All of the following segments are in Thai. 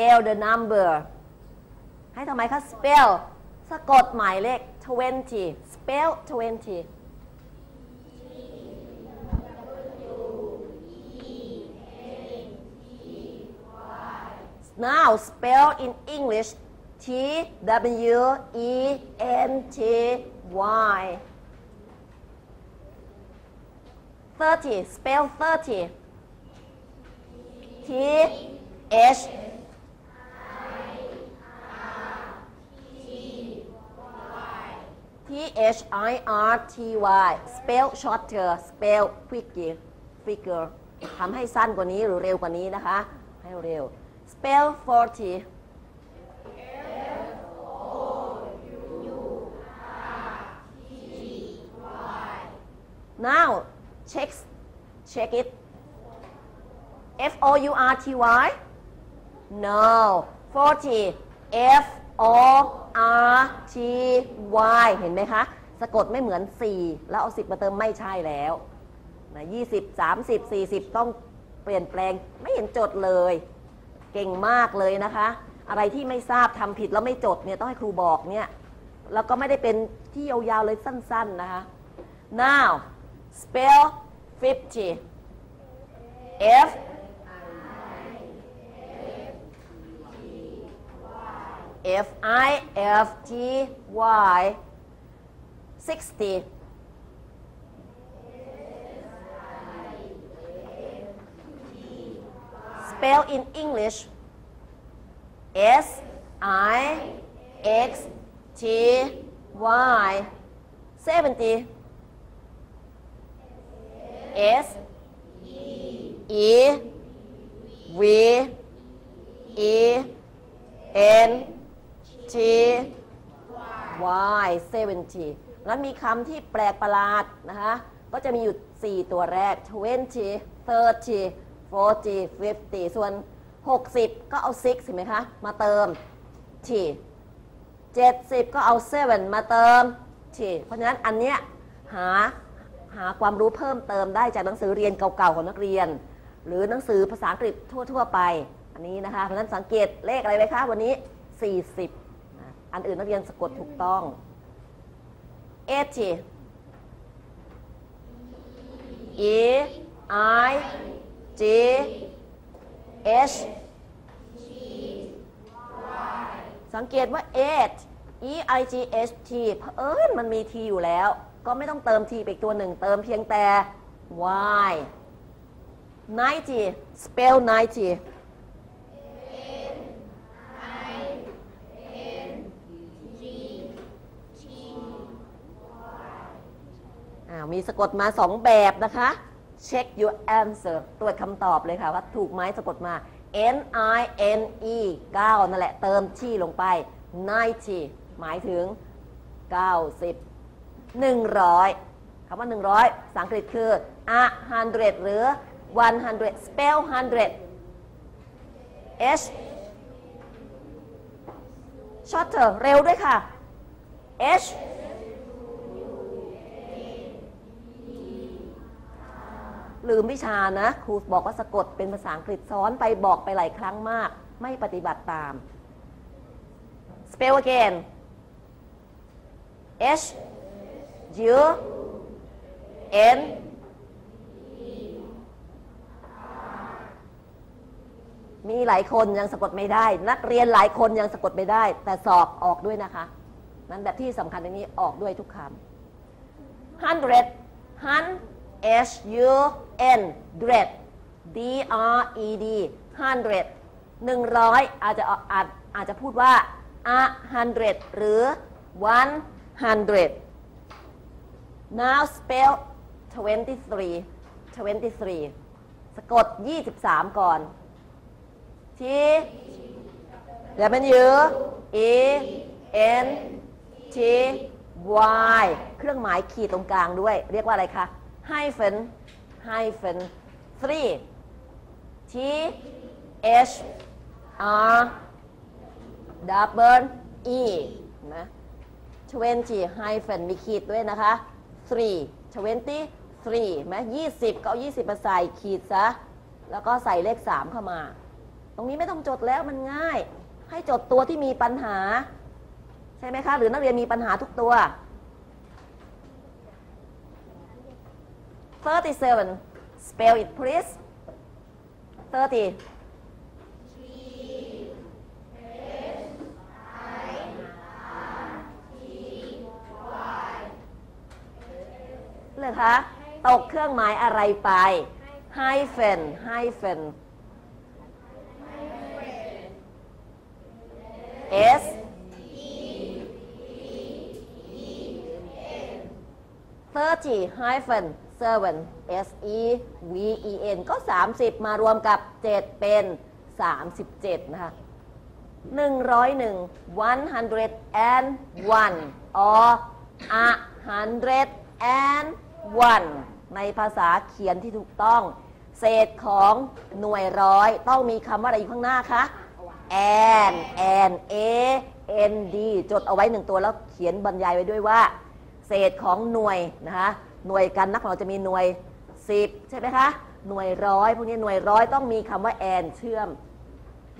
spell the number ให้ทำไมคะ spell สะกดหมายเลข 20 spell 20 Now spell in English T W E N T Y 30 spell 30 T H H I R T Y spell shorter spell quicker figure ทำให้สั้นกว่านี้หรือเร็วกว่านี้นะคะ ให้เร็ว spell 40 now check check it F O U R T Y no 40 F O R T Y เห็นไหมคะ สะกดไม่เหมือน 4 แล้วเอา 10 มาเติมไม่ใช่แล้วนะ20 30 40 ต้องเปลี่ยนแปลงไม่เห็นจดเลย เก่งมากเลยนะคะ อะไรที่ไม่ทราบทำผิดแล้วไม่จดเนี่ยต้องให้ครูบอกเนี่ยแล้วก็ไม่ได้เป็นที่ยาวๆเลยสั้นๆนะคะ now spell 50 F F I F T Y 60 spell in English. S I X T Y 70 S E V E N Y 70แล้วมีคำที่แปลกประหลาดนะคะ ก็จะมีอยู่ 4 ตัวแรก 20 30 40 50 ส่วน 60 ก็เอา 6 เห็นไหมคะ มาเติม T 70 ก็เอา 7 มาเติม T เพราะฉะนั้นอันเนี้ยหาหาความรู้เพิ่มเติมได้จากหนังสือเรียนเก่าๆของนักเรียน หรือหนังสือภาษาอังกฤษทั่วๆไป อันนี้นะคะ เพราะฉะนั้นสังเกตเลขอะไรไหมคะ วันนี้ 40 อันอื่นนักเรียนสะกดถูกต้อง80 E I G H สังเกตว่า h E I G H T เผอิญมันมี T อยู่แล้ว ก็ไม่ต้องเติม T ไปอีกตัวหนึ่ง เติมเพียงแต่ Y 90 spell 90 อ้าว มีสะกดมา2แบบนะคะ check your answer ตรวจคำตอบเลยค่ะ ว่าถูกไหมสะกดมา n i n e 9 นั่นแหละ เติมที่ลงไป 90 หมายถึง 90 100คำว่า 100ภาษาอังกฤษคือ a hundred หรือ 100 spell 100 h shorter เร็วด้วยค่ะ h ลืมวิชานะ ครูบอกว่าสะกดเป็นภาษาอังกฤษซ้อนไปบอกไปหลายครั้งมาก ไม่ปฏิบัติตาม spell again H U N มีหลายคนยังสะกดไม่ได้ นักเรียนหลายคนยังสะกดไม่ได้ แต่สอบออกด้วยนะคะนั้นแบบที่สำคัญตรงนี้ออกด้วยทุกคำ hundred hun H U N dread D R E D hundred หนึ่งร้อยอาจจะอาจอาจจะพูดว่า a hundred หรือ one hundred now spell twenty three twenty three สะกดามก่อน T ะ E N T Y เครื่องหมายขีดตรงกลางด้วย เรียกว่าอะไรคะ hyphen hyphen three T H R double E นะ20 hyphen มีขีดด้วยนะคะ three 20 three ไหม20ก็เอา20มาใส่ขีดซะ แล้วก็ใส่เลข3เข้ามา ตรงนี้ไม่ต้องจดแล้วมันง่าย ให้จดตัวที่มีปัญหา ใช่ไหมคะ หรือนักเรียนมีปัญหาทุกตัว 37 spell it please 30 เลยคะ ตกเครื่องหมายอะไรไป hyphen hyphen S thirty hyphen seven S E V E N ก็ 30 มารวมกับ 7 เป็น 37 นะคะ 101 one hundred and one or a hundred and one ในภาษาเขียนที่ถูกต้อง เศษของหน่วยร้อย ต้องมีคำว่าอะไรอยู่ข้างหน้าคะ and and a n d จดเอาไว้หนึ่งตัวแล้วเขียนบรรยายไว้ด้วยว่า เศษของหน่วยนะคะ หน่วยกันนักของเราจะมีหน่วย 10 ใช่ไหมคะ หน่วยร้อยพวกนี้หน่วยร้อยต้องมีคำว่า and เชื่อม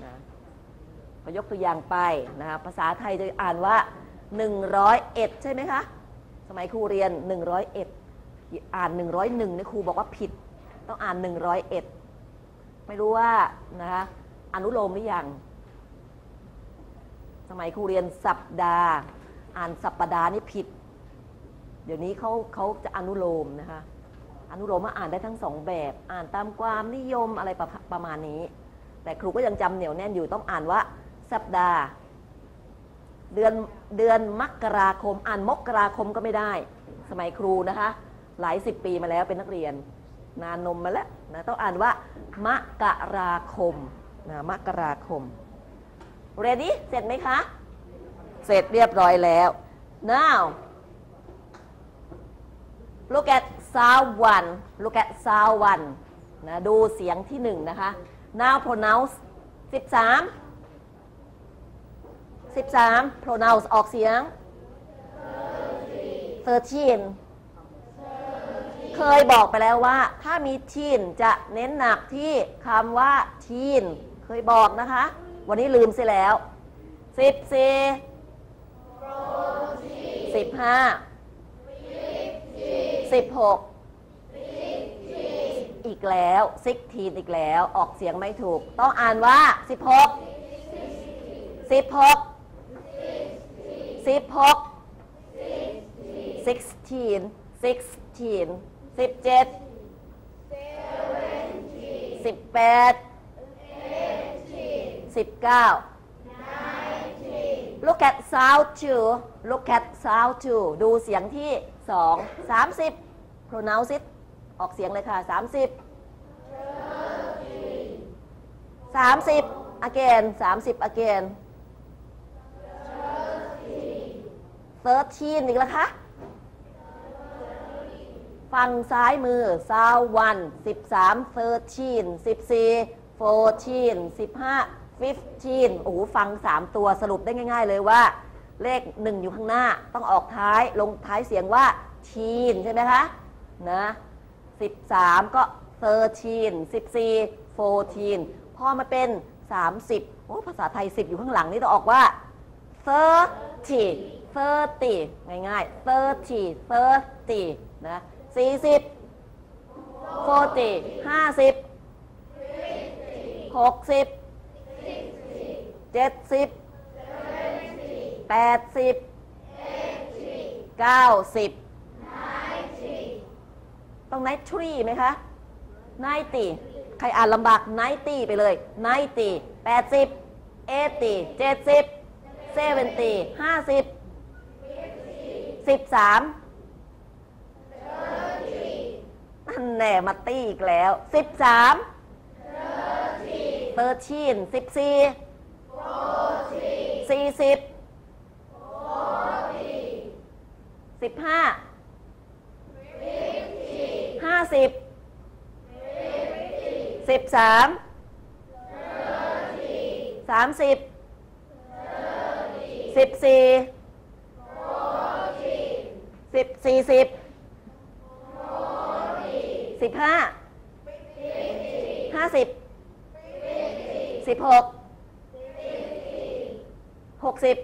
นะพอยกตัวอย่างไปนะคะภาษาไทยจะอ่านว่า 101 ใช่ไหมคะ สมัยครูเรียน 101 อ่าน 101นี่ครูบอกว่าผิด ต้องอ่าน 101 ไม่รู้ว่านะคะอนุโลมหรือยังสมัยครูเรียนสัปดาห์ อ่านสัปปดาห์นี่ผิด เดี๋ยวนี้เขาเขาจะอนุโลมนะคะ อนุโลมว่าอ่านได้ทั้งสองแบบ อ่านตามความนิยมอะไรประประมาณนี้ แต่ครูก็ยังจำเหนียวแน่นอยู่ต้องอ่านว่าสัปดาห์ เดือนเดือนมกราคม อ่านมกราคมก็ไม่ได้ สมัยครูนะคะ หลายสิบปีมาแล้วเป็นนักเรียน นานนมมาแล้วนะต้องอ่านว่ามกราคมนะมกราคม ready เสร็จไหมคะ เสร็จเรียบร้อยแล้ว now look at sound one look at sound one นะดูเสียงที่หนึ่งนะคะ now pronounce 13 13 pronounce ออกเสียง 13 เคยบอกไปแล้วว่า ถ้ามี teen จะเน้นหนักที่คำว่า teen เคยบอกนะคะ วันนี้ลืมเสียแล้ว 14 15 16 อีกแล้ว 16 อีกแล้ว ออกเสียงไม่ถูก ต้องอ่านว่า 16 16 16 16 16 17 18 19 look at sound two look at sound two ดูเสียงที่ 2 30 pronounce it ออกเสียงเลยค่ะ 30 30 again 30 again 13อีกแล้วคะฝั่งซ้ายมือซาววัน13 13 14 14 15 15โอ้โหฟัง3ตัวสรุปได้ง่าย ๆ เลยว่า เลขหนึ่งอยู่ข้างหน้า ต้องออกท้ายลงท้ายเสียงว่า ชีนใช่ไหมคะนะสิบสามก็เซอร์ชีนสิบสี่โฟทีนพอมาเป็นสามสิบโอ้ภาษาไทยสิบอยู่ข้างหลังนี่ต้องออกว่าเซอร์ทีเซอร์ตีง่ายๆเซอร์ทีเซอร์ตีนะสี่สิบโฟตีห้าสิบหกสิบเจ็ดสิบ 40 40 50 60 70 80 90ต้องไนทรีไหมคะไนตีใครอ่านลำบากไนตีไปเลยไนตีแปดสิบเอตีเจ็ดสิบเซเวนตีห้าสิบสิบสามนั่นแน่มาตีอีกแล้วสิบสามเตอร์ทีนสิบสี่สี่สิบ สิบห้าห้าสิบสิบสามสามสิบสิบสี่สิบสี่สิบสิบห้าห้าสิบสิบหกหกสิบ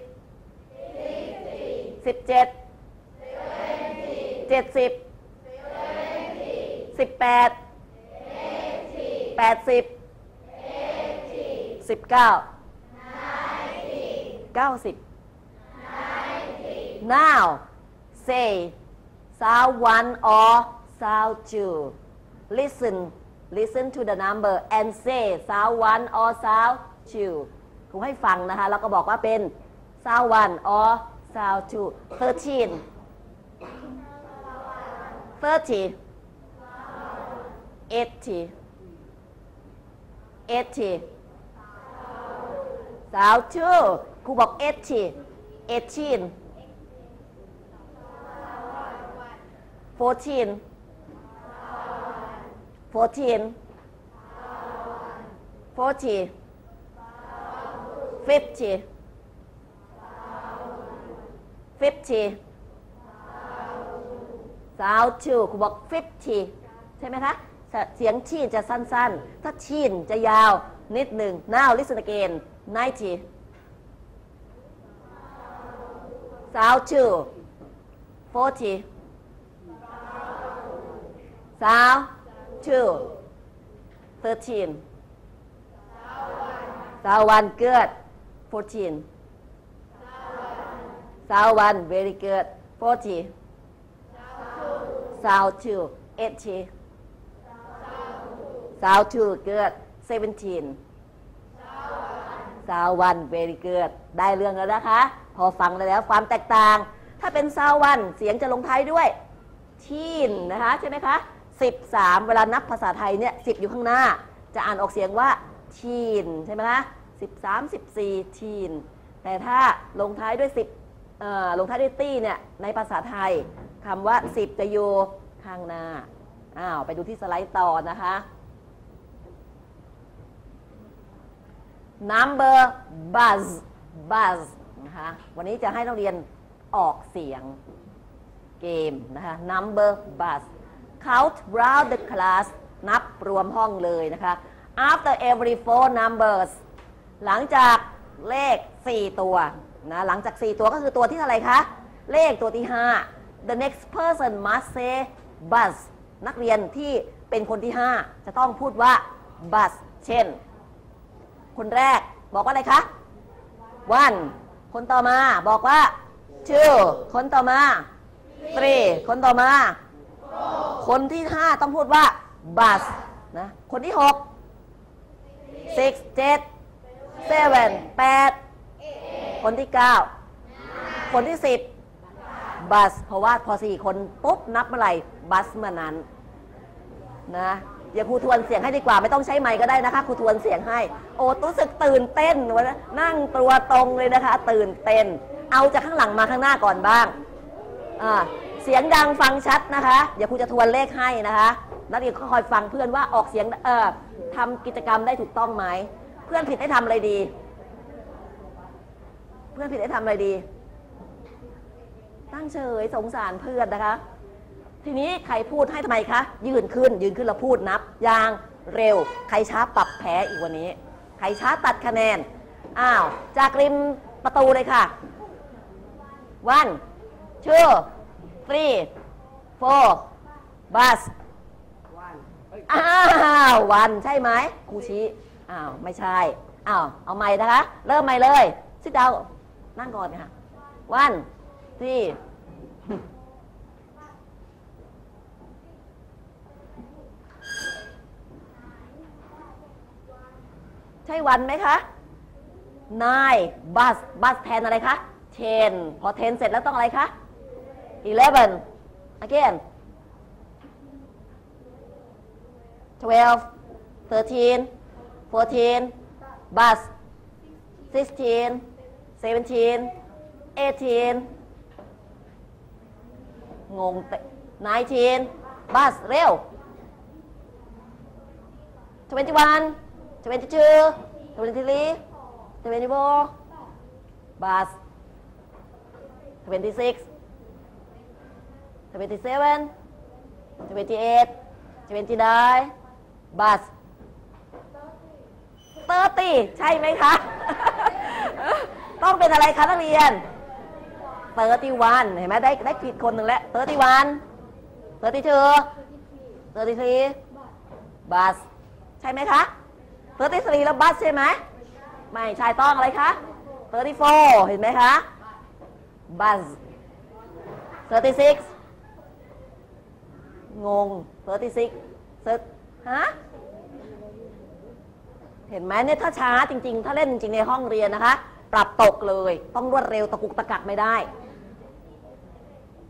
สิบเจ็ด เจ็ดสิบสิบแปดแปดสิบสิบเก้าเก้าสิบ now say sound one or sound two listen listen to the number and say sound one or sound two ครูให้ฟังนะคะ แล้วก็บอกว่าเป็น sound one or sound two thirteen thirty eighty eighty sound two ครูบอก eighty eighteen fourteen fourteen forty fifty fifty south to ครูบอก fifty ใช่ไหมคะ เสียงชีนจะสั้นๆ ถ้าชีนจะยาวนิดหนึ่ง now listen again 90 south forty south to 13 south one good 14 south one very good forty South to 80. South to good. 17. South one very good. ได้เรื่องแล้วนะคะ พอฟังแล้วความแตกต่าง ถ้าเป็น South one เสียงจะลงท้ายด้วยทีนนะคะใช่ไหมคะ 13 เวลานับภาษาไทยเนี่ย10 อยู่ข้างหน้า จะอ่านออกเสียงว่าทีนใช่ไหมคะ13 14ทีนแต่ถ้าลงท้ายด้วย 10ลงท้ายด้วยตี้เนี่ยในภาษาไทย คำว่า 10 จะอยู่ข้างหน้า อ้าว ไปดูที่สไลด์ต่อนะคะ number buzz buzz นะคะ วันนี้จะให้นักเรียนออกเสียงเกมนะคะ number bus count round the class นับรวมห้องเลยนะคะ after every four numbers หลังจากเลข 4 ตัวนะ หลังจาก 4 ตัวก็คือตัวที่เท่าไหร่คะ เลขตัวที่ 5 the next person must say bus นักเรียนที่เป็นคนที่ 5 จะต้องพูดว่า bus เช่น คนแรกบอกว่าอะไรคะ one คนต่อมาบอกว่า two คนต่อมา three คนต่อมา คนที่ 5 ต้องพูดว่า bus นะคนที่ 6 six 7 seven 8คนที่ 9 คนที่ 10 บัส เพราะว่าพอ4คนปุ๊บนับเมื่อไหร่บัสเมื่อนั้นนะเดี๋ยวครูทวนเสียงให้ดีกว่าไม่ต้องใช้ไมค์ก็ได้นะคะครูทวนเสียงให้ โอ้รู้สึกตื่นเต้นวันนั่งตัวตรงเลยนะคะ ตื่นเต้น เอาจากข้างหลังมาข้างหน้าก่อนบ้างอ่าเสียงดังฟังชัดนะคะเดี๋ยวครูจะทวนเลขให้นะคะนักเรียนก็คอยฟังเพื่อนว่าออกเสียงเอ่อทำกิจกรรมได้ถูกต้องไหมเพื่อนผิดให้ทำอะไรดี เพื่อนผิดให้ทำอะไรดี ตั้งเฉยสงสารเพื่อนนะคะ ทีนี้ใครพูดให้ทำไมคะ ยืนขึ้น ยืนขึ้นแล้วพูดนับ อย่างเร็ว ใครช้าปรับแพ้อีกวันนี้ ใครช้าตัดคะแนน อ้าว จากริมประตูเลยค่ะ one two three four bus อ้าววันใช่ไหมครูชี้ อ้าว ไม่ใช่ อ้าว เอาใหม่นะคะ เริ่มใหม่เลยซิดดาวนั่งก่อนค่ะ one three ใช่วันไหมคะ nine bus bus แทนอะไรคะ ten พอ ten เสร็จแล้วต้องอะไรคะ eleven again twelve thirteen fourteen bus sixteen seventeen eighteen งงเตะนายทีนบัสเร็วทเวนตี้วันทเวนตี้ทูทเวนตี้ทรีทเวนตี้โฟบัสทเวนตี้ซิกทเวนตี้เซเว่นทเวนตี้เอ็ทเวนตี้ไนบัสเตอร์ตีใช่ไหมคะ ต้องเป็นอะไรคะนักเรียน 31เห็นไหมได้ได้ผิดคนหนึ่งแล้ว31 32 33บัสใช่ไหมคะ33แล้วบัสใช่ไหมไม่ใช่ต้องอะไรคะ34เห็นไหมคะบัส36งง36เซิร์ฮะเห็นไหมเนี่ยถ้าช้าจริงๆ ถ้าเล่นจริงในห้องเรียนนะคะ ปรับตกเลย ต้องรวดเร็วตะกุกตะกักไม่ได้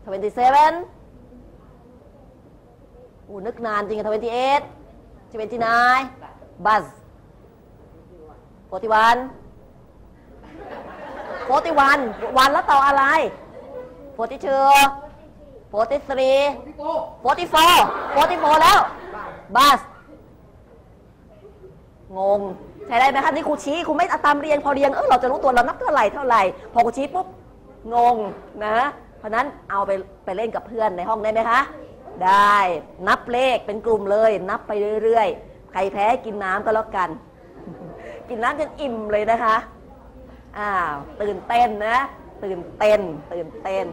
27 อู้นึกนานจริงอะ28 29บัส41 41 วันแล้วต่ออะไร42 43 44 44 แล้วบัสงงใช่ได้ไหมคะนี่ครูชี้ครูไม่อาตามเรียงพอเรียงเออเราจะรู้ตัวเรานับเท่าไหร่เท่าไหร่ พอครูชี้ปุ๊บงงนะ เพราะนั้นเอาไปไปเล่นกับเพื่อนในห้องได้ไหมคะ ได้นับเลขเป็นกลุ่มเลย นับไปเรื่อยๆ ใครแพ้กินน้ำก็แล้วกัน กินน้ำจนอิ่มเลยนะคะอ้าวตื่นเต้นนะ ตื่นเต้น ตื่นเต้น